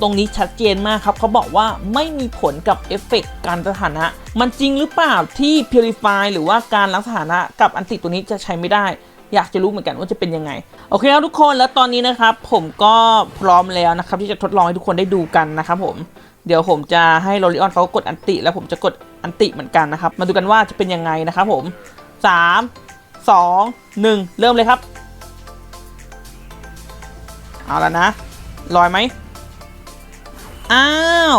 ตรงนี้ชัดเจนมากครับ เขาบอกว่าไม่มีผลกับเอฟเฟกต์การสถานะ มันจริงหรือเปล่าที่ Purify หรือว่าการล้างสถานะกับอันติตัวนี้จะใช้ไม่ได้ อยากจะรู้เหมือนกันว่าจะเป็นยังไง โอเคครับทุกคนแล้วตอนนี้นะครับ ผมก็พร้อมแล้วนะครับที่จะทดลองให้ทุกคนได้ดูกันนะครับผมเดี๋ยวผมจะให้โรลิออนเขากดอันติ แล้วผมจะกดอันติเหมือนกันนะครับ มาดูกันว่าจะเป็นยังไงนะครับผมสามสองหนึ่งเริ่มเลยครับ เอาแล้วนะลอยไหม อ้าว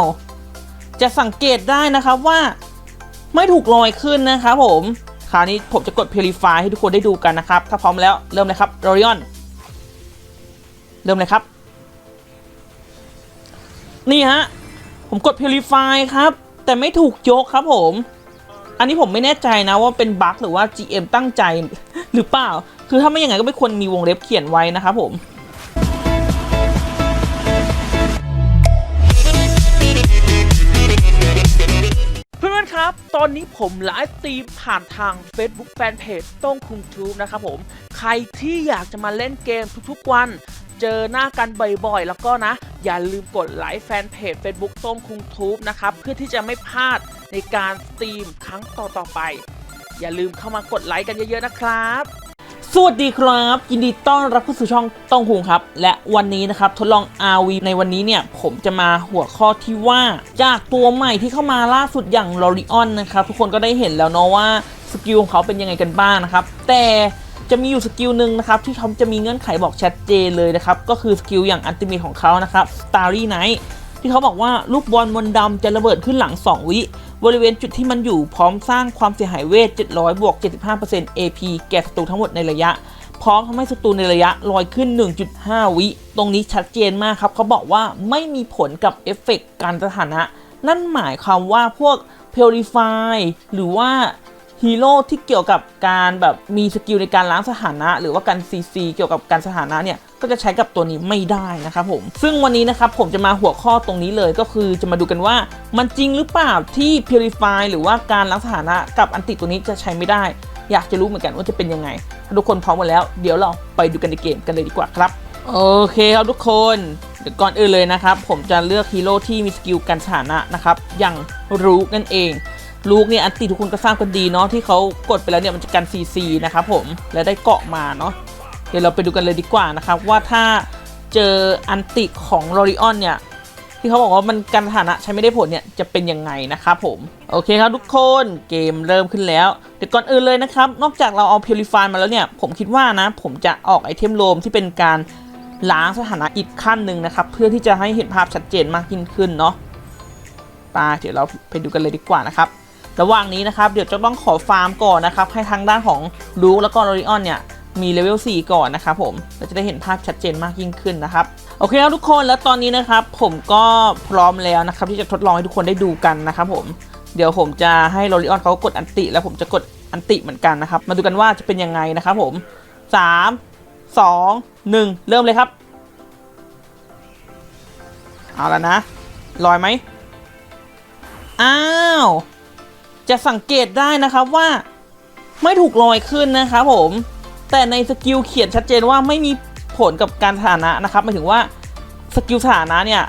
จะสังเกตได้นะครับว่าไม่ถูกลอยขึ้นนะครับผมคราวนี้ผมจะกด Purify ให้ทุกคนได้ดูกันนะครับ ถ้าพร้อมแล้วเริ่มเลยครับ r o r i o n เริ่มเลยครับ นี่ฮะ ผมกด Purify ครับ แต่ไม่ถูกยกครับผม อันนี้ผมไม่แน่ใจนะว่าเป็นบั๊กหรือว่า GM ตั้งใจหรือเปล่า คือถ้าไม่อย่างนั้นก็ไม่ควรมีวงเล็บเขียนไว้นะครับผม ครับ ตอนนี้ผมไลฟ์สตรีมผ่านทาง Facebook Fanpage ต้องคุงทูบนะครับผม ใครที่อยากจะมาเล่นเกมทุกๆวัน เจอหน้ากันบ่อยๆ แล้วก็นะ อย่าลืมกดไลค์แฟนเพจ Facebook ต้มคุงทูบนะครับ เพื่อที่จะไม่พลาดในการสตรีมครั้งต่อๆไป อย่าลืมเข้ามากดไลค์กันเยอะๆนะครับ สวัสดีครับ ยินดีต้อนรับเข้าสู่ช่องต้องคุงครับ และวันนี้นะครับทดลอง RV ในวันนี้เนี่ย ผมจะมาหัวข้อที่ว่า จากตัวใหม่ที่เข้ามาล่าสุดอย่าง l o r i o n นนะครับ ทุกคนก็ได้เห็นแล้วเนาะว่าสกิลของเขาเป็นยังไงกันบ้างนะครับ แต่จะมีอยู่สกิลหนึ่งนะครับที่เขาจะมีเงื่อนไขบอกชัดเจนเลยนะครับ ก็คือสกิลอย่างอันติเมทของเขานะครับ Starry Night ที่เขาบอกว่าลูกบอลมนดำจะระเบิดขึ้นหลัง 2 วิ บริเวณจุดที่มันอยู่พร้อมสร้างความเสียหายเวท 700 บวก 75% AP แก่ศัตรูทั้งหมดในระยะ พร้อมทำให้ศัตรูในระยะลอยขึ้น 1.5 วิ ตรงนี้ชัดเจนมากครับ เขาบอกว่าไม่มีผลกับเอฟเฟกต์การสถานะ นั่นหมายความว่าพวก Purify หรือว่า ฮีโร่ที่เกี่ยวกับการแบบมีสกิลในการล้างสถานะ หรือว่าการ CC เกี่ยวกับการสถานะเนี่ยก็จะใช้กับตัวนี้ไม่ได้นะครับผม ซึ่งวันนี้นะครับผมจะมาหัวข้อตรงนี้เลยก็คือจะมาดูกันว่ามันจริงหรือเปล่าที่ Purify หรือว่าการล้างสถานะกับอันติตัวนี้จะใช้ไม่ได้ อยากจะรู้เหมือนกันว่าจะเป็นยังไงถ้าทุกคนพร้อมหมดแล้วเดี๋ยวเราไปดูกันในเกมกันเลยดีกว่าครับโอเคครับทุกคนเดี๋ยวก่อนอื่นเลยนะครับ ผมจะเลือกฮีโร่ที่มีสกิลกันสถานะนะครับอย่างรูกนั่นเอง ลูกเนี่ยอันติทุกคนก็ทราบกันดีเนาะที่เขากดไปแล้วเนี่ยมันจะกัน CC นะครับผมและได้เกาะมาเนาะเดี๋ยวเราไปดูกันเลยดีกว่านะครับว่าถ้าเจออันติของลอริออนเนี่ยที่เขาบอกว่ามันกันสถานะใช้ไม่ได้ผลเนี่ยจะเป็นยังไงนะครับผมโอเคครับทุกคนเกมเริ่มขึ้นแล้วเดี๋ยวก่อนอื่นเลยนะครับนอกจากเราเอา Purify มาแล้วเนี่ยผมคิดว่านะผมจะออกไอเทมโลมที่เป็นการล้างสถานะอีกขั้นหนึ่งนะครับเพื่อที่จะให้เห็นภาพชัดเจนมากยิ่งขึ้นเนาะไปเดี๋ยวเราไปดูกันเลยดีกว่านะครับ ระหว่างนี้นะครับเดี๋ยวจะต้องขอฟาร์มก่อนนะครับให้ทางด้านของลูกแล้วก็ลอริออนเนี่ยมีเลเวล 4 ก่อนนะครับผมเราจะได้เห็นภาพชัดเจนมากยิ่งขึ้นนะครับ โอเคครับทุกคนแล้วตอนนี้นะครับ ผมก็พร้อมแล้วนะครับ ที่จะทดลองให้ทุกคนได้ดูกันนะครับผมเดี๋ยวผมจะให้ลอริออนเขากดอันติ แล้วผมจะกดอันติเหมือนกันนะครับ มาดูกันว่าจะเป็นยังไงนะครับผม 3 2 1 เริ่มเลยครับ เอาแล้วนะลอยไหมอ้าว จะสังเกตได้นะครับว่าไม่ถูกลอยขึ้นนะครับผม แต่ในสกิลเขียนชัดเจนว่าไม่มีผลกับการสถานะนะครับหมายถึงว่าสกิลสถานะเนี่ย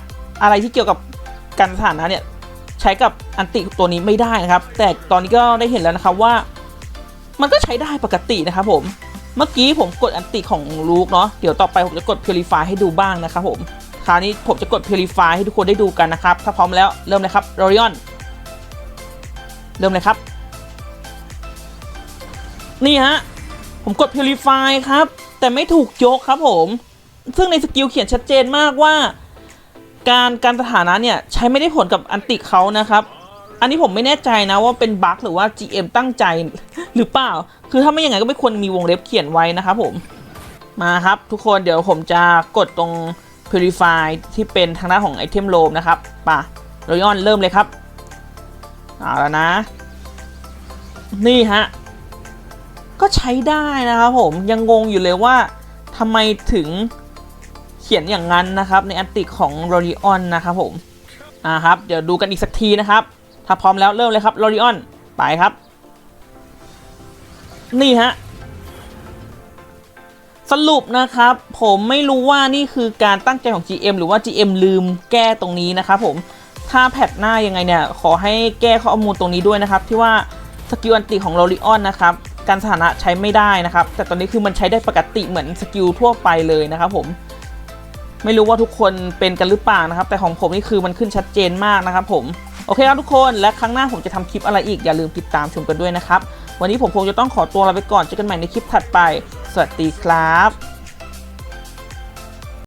อะไรที่เกี่ยวกับการสถานะเนี่ยใช้กับอันติตัวนี้ไม่ได้นะครับ แต่ตอนนี้ก็ได้เห็นแล้วนะครับว่า มันก็ใช้ได้ปกตินะครับผมเมื่อกี้ผมกดอันติของลูกเนาะเดี๋ยวต่อไปผมจะกด Purify ให้ดูบ้างนะครับผมคราวนี้ผมจะกด Purify ให้ทุกคนได้ดูกันนะครับ ถ้าพร้อมแล้วเริ่มเลยครับ r o r i o n เริ่มเลยครับ นี่ฮะ ผมกด Purify ครับ แต่ไม่ถูกยกครับผม ซึ่งในสกิลเขียนชัดเจนมากว่า การการสถานะเนี่ย ใช้ไม่ได้ผลกับอันติเขานะครับ อันนี้ผมไม่แน่ใจนะว่าเป็นบั๊กหรือว่า GM ตั้งใจหรือเปล่า คือถ้าไม่อย่างนั้นก็ไม่ควรมีวงเล็บเขียนไว้นะครับผม มาครับทุกคนเดี๋ยวผมจะกดตรง Purify ที่เป็นทางด้านของไอเทมโลมนะครับป่ะรอยอนเริ่มเลยครับ เอาแล้วนะ นี่ฮะ ก็ใช้ได้นะครับผมยังงงอยู่เลยว่าทำไมถึงเขียนอย่างนั้นนะครับ ในอันติของ r o r i o n นะครับผมอ่าครับ เดี๋ยวดูกันอีกสักทีนะครับ ถ้าพร้อมแล้วเริ่มเลยครับ r o r i o n ไปครับ นี่ฮะ สรุปนะครับ ผมไม่รู้ว่านี่คือการตั้งใจของ GM หรือว่า GM ลืมแก้ตรงนี้นะครับผมถ้าแพทหน้ายังไงเนี่ย ขอให้แก้ข้อมูลตรงนี้ด้วยนะครับ ที่ว่า สกิลอันติของโรลิออนนะครับการสถานะใช้ไม่ได้นะครับ แต่ตอนนี้คือมันใช้ได้ปกติเหมือนสกิลทั่วไปเลยนะครับผมไม่รู้ว่าทุกคนเป็นกันหรือเปล่านะครับ แต่ของผมนี่คือมันขึ้นชัดเจนมากนะครับผมโอเคครับทุกคนและครั้งหน้าผมจะทำคลิปอะไรอีกอย่าลืมติดตามชมกันด้วยนะครับ วันนี้ผมคงจะต้องขอตัวลาไปก่อนเจอกันใหม่ในคลิปถัดไป สวัสดีครับ